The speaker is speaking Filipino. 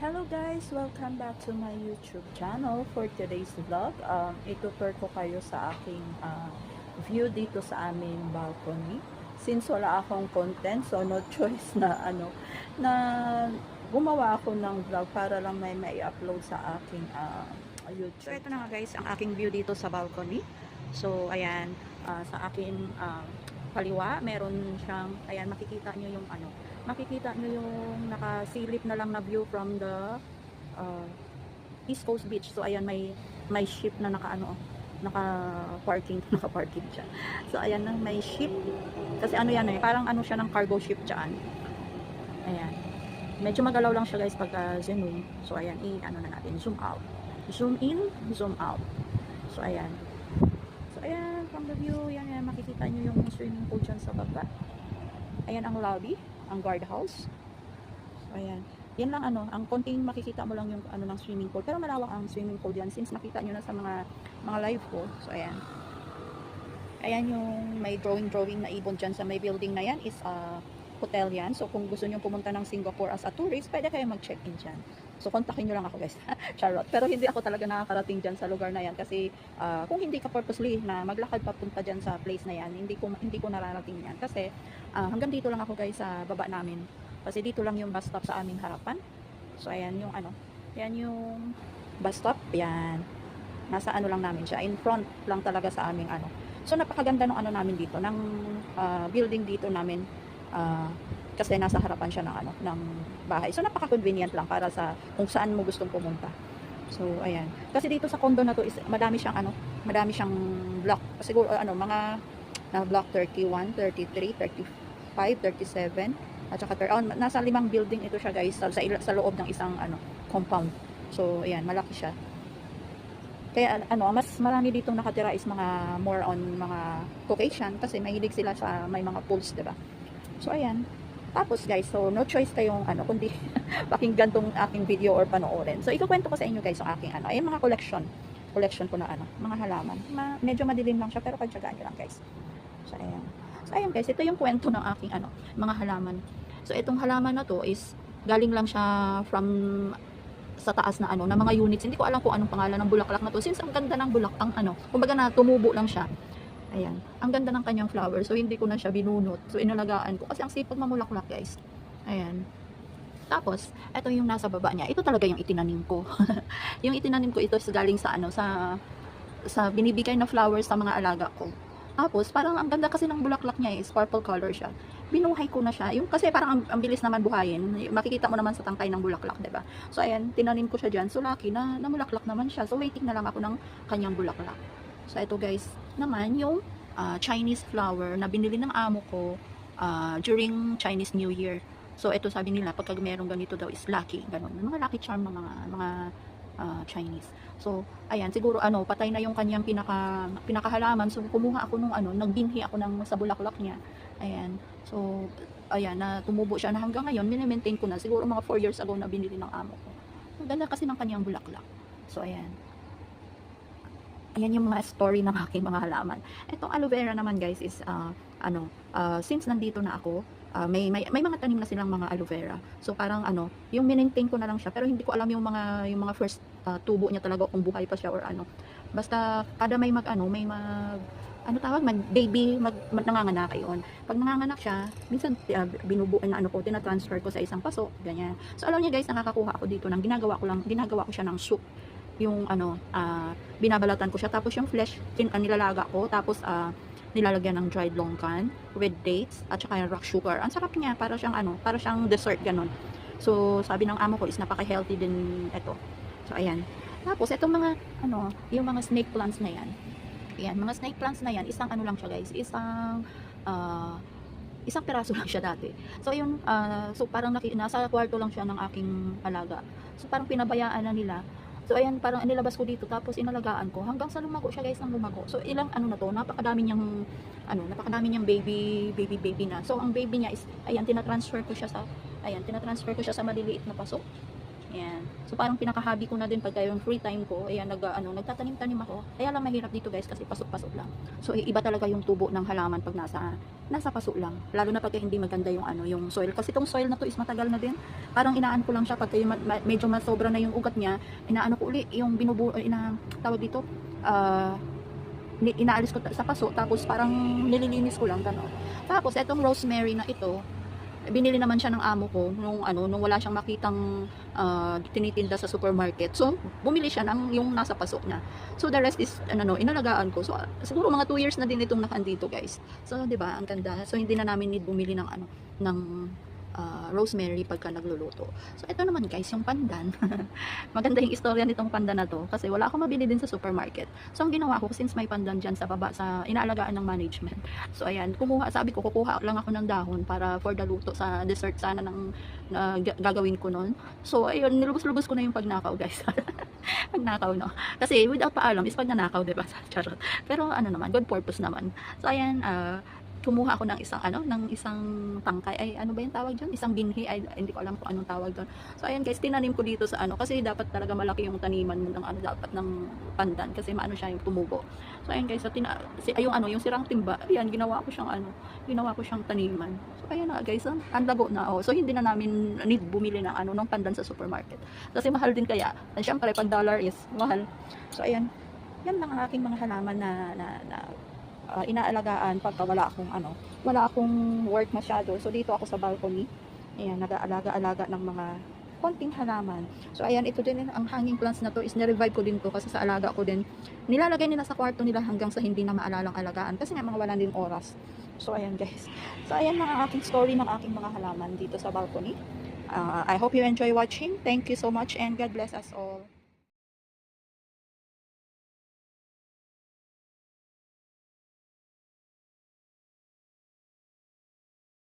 Hello guys! Welcome back to my YouTube channel for today's vlog. Um, itutur ko kayo sa aking ah, view dito sa aming balcony. Since wala akong content, so no choice na ano, na gumawa ako ng vlog para lang may may upload sa aking ah, YouTube. So ito na nga guys, ang aking view dito sa balcony. So ayan, ah, sa akin ah, kaliwa, meron siyang, ayan makikita nyo yung ano, makikita nyo yung nakasilip na lang na view from the uh, East Coast Beach. So ayan may may ship na naka ano naka parking naka parking siya. So ayan may ship kasi ano yan eh parang ano siya ng cargo ship diyan. Ayan. Medyo magalaw lang siya guys pag uh, zoom. So ayan i ano na natin zoom out. Zoom in, zoom out. So ayan. From the view yan, yan makikita nyo yung swimming pool dyan sa baba. Ayan ang lobby ang guardhouse. So, ayan. Yan lang ano, ang konting makikita mo lang yung ano ng swimming pool. Pero malawak ang swimming pool yan since nakita nyo na sa mga mga live ko. So, ayan. Ayan yung may drawing-drawing na ibon dyan sa may building na yan is uh, hotel yan. So, kung gusto nyo pumunta ng Singapore as a tourist, pwede kayo mag-check-in dyan. So, kontakin nyo lang ako guys. Charot. Pero hindi ako talaga nakakarating dyan sa lugar na yan kasi uh, kung hindi ka purposely na maglakad papunta dyan sa place na yan, hindi ko, hindi ko nararating yan. Kasi Ah, hanggang dito lang ako guys sa baba namin. Kasi dito lang yung bus stop sa aming harapan. So ayan yung ano, ayan yung bus stop. Yan. Nasa ano lang namin siya. In front lang talaga sa aming ano. So napakaganda ng ano namin dito, ng ah, building dito namin. Ah, kasi nasa harapan siya ng ano, ng bahay. So napaka-convenient lang para sa kung saan mo gustong pumunta. So ayan. Kasi dito sa condo na to is madami siyang ano, madami siyang block. Siguro ano, mga na block 31, 33, 35, 37 at saka oh, nasa limang building ito siya guys sa, sa, sa loob ng isang ano compound. So ayan, malaki siya. Kaya ano, mas marami dito nakatira is mga more on mga Caucasian kasi mahilig sila sa may mga pools, 'di ba? So ayan. Tapos guys, so no choice kayong ano kundi pakinggan tong aking video or panoorin. So ikukwento ko sa inyo guys ang aking ano, ay mga collection. Collection ko na ano, mga halaman. Ma, medyo madilim lang siya pero pagtsagaan nyo lang guys. So, ayan. So, ayan guys, ito yung kwento ng aking ano, mga halaman. So, itong halaman na to is galing lang siya from sa taas na ano, na mga units. Hindi ko alam kung anong pangalan ng bulaklak na to. Since ang ganda ng bulak, ang ano, kumbaga na tumubo lang siya. Ayan. Ang ganda ng kanyang flower. So, hindi ko na siya binunot. So, inalagaan ko. Kasi ang sipag mamulaklak, guys. Ayan. Tapos, ito yung nasa baba niya. Ito talaga yung itinanim ko. yung itinanim ko, ito is galing sa ano, sa sa binibigay na flowers sa mga alaga ko. Tapos, parang ang ganda kasi ng bulaklak niya is purple color siya. Binuhay ko na siya. Yung, kasi parang ang, ang bilis naman buhayin. Makikita mo naman sa tangkay ng bulaklak, ba So, ayan, tinanim ko siya dyan. So, lucky na namulaklak naman siya. So, waiting na lang ako ng kanyang bulaklak. So, ito guys, naman yung ah, Chinese flower na binili ng amo ko ah, during Chinese New Year. So, ito sabi nila, pagka merong ganito daw is lucky. Ganun. Mga lucky charm ng mga, mga ah, Chinese. So, ayan, siguro ano, patay na yung kanyang pinaka pinakahalaman. So, kumuha ako nung ano, nagbinhi ako ng sa bulaklak niya. Ayan. So, ayan, na tumubo siya na hanggang ngayon, minimaintain ko na. Siguro mga 4 years ago na binili ng amo ko. Ang ganda kasi ng kanyang bulaklak. So, ayan. Ayan yung mga story ng aking mga halaman. Itong aloe vera naman guys is, ah, ano, ah, since nandito na ako, ah, may, may, may mga tanim na silang mga aloe vera. So parang ano, yung minentain ko na lang siya, pero hindi ko alam yung mga, yung mga first ah, tubo niya talaga kung buhay pa siya or ano. Basta kada may mag ano, may mag ano tawag, mag baby, mag, mag nanganganak yun. Pag nanganganak siya, minsan uh, binubuo na ano ko, tina-transfer ko sa isang paso, ganyan. So alam niyo guys, nakakakuha ako dito ng ginagawa ko lang, ginagawa ko siya ng soup yung ano, ah, binabalatan ko siya. Tapos yung flesh, kin, ah, nilalaga ko. Tapos, ah, nilalagyan ng dried longkan with dates at saka yung rock sugar. Ang sarap niya, para siyang ano, para siyang dessert ganun. So, sabi ng amo ko is napaka-healthy din ito. So, ayan. Tapos, itong mga, ano, yung mga snake plants na yan. Ayan, mga snake plants na yan, isang ano lang siya guys, isang, ah, isang piraso lang siya dati. So, yun, ah, so parang naki, nasa kwarto lang siya ng aking alaga. So, parang pinabayaan na nila. So, ayan, parang nilabas ko dito, tapos inalagaan ko. Hanggang sa lumago siya, guys, nang lumago. So, ilang, ano na to, napakadami niyang, ano, napakadami niyang baby, baby, baby na. So, ang baby niya is, ayan, tinatransfer ko siya sa, ayan, tinatransfer ko siya sa maliliit na paso. Ayan. So parang pinaka-hobby ko na din pagka yung free time ko, ayan, nag, ano, nagtatanim-tanim ako. Kaya lang mahirap dito guys kasi pasok-pasok lang. So iba talaga yung tubo ng halaman pag nasa nasa pasok lang. Lalo na pagka hindi maganda yung ano, yung soil. Kasi itong soil na to is matagal na din. Parang inaan ko lang siya pagka yung ma- medyo masobra na yung ugat niya, inaano ko uli yung binubu eh, ina tawag dito, ah ni- inaalis ko sa paso tapos parang nililinis ko lang gano'n. Tapos etong rosemary na ito, binili naman siya ng amo ko nung ano nung wala siyang makitang ah, tinitinda sa supermarket. So bumili siya ng yung nasa pasok niya. So the rest is ano no, inalagaan ko. So siguro mga 2 years na din itong nakandito, guys. So 'di ba, ang ganda. So hindi na namin need bumili ng ano ng ah, rosemary pagka nagluluto. So ito naman guys, yung pandan. Maganda yung istorya nitong pandan na to kasi wala akong mabili din sa supermarket. So ang ginawa ko since may pandan dyan sa baba sa inaalagaan ng management. So ayan, kumuha, sabi ko kukuha lang ako ng dahon para for the luto sa dessert sana ng ga- gagawin ko noon. So ayun, nilubos-lubos ko na yung pagnakaw guys. pagnakaw no. Kasi without paalam is pagnanakaw, 'di ba? Charot. Pero ano naman, good purpose naman. So ayan, ah, kumuha ako ng isang ano, ng isang tangkay. Ay, ano ba yung tawag diyan? Isang binhi. Ay, hindi ko alam kung anong tawag doon. So ayan guys, tinanim ko dito sa ano kasi dapat talaga malaki yung taniman ng ano dapat ng pandan kasi maano siya yung tumubo. So ayan guys, so, tina, si, ay, ano, yung sirang timba, ayan ginawa ko siyang ano, ginawa ko siyang taniman. So ayan na guys, ang ang lago na oh. So hindi na namin need bumili ng ano ng pandan sa supermarket. Kasi mahal din kaya. And syempre pag dollar is mahal. So ayan, yan lang ang aking mga halaman na, na, na ah, inaalagaan pagka wala akong ano, wala akong work masyado. So dito ako sa balcony. Ayan, nag-aalaga-alaga ng mga konting halaman. So ayan, ito din ang hanging plants na to is nirevive ko din to kasi sa alaga ko din. Nilalagay nila sa kwarto nila hanggang sa hindi na maalalang alagaan kasi nga mga wala din oras. So ayan guys. So ayan mga aking story ng aking mga halaman dito sa balcony. Ah, I hope you enjoy watching. Thank you so much and God bless us all.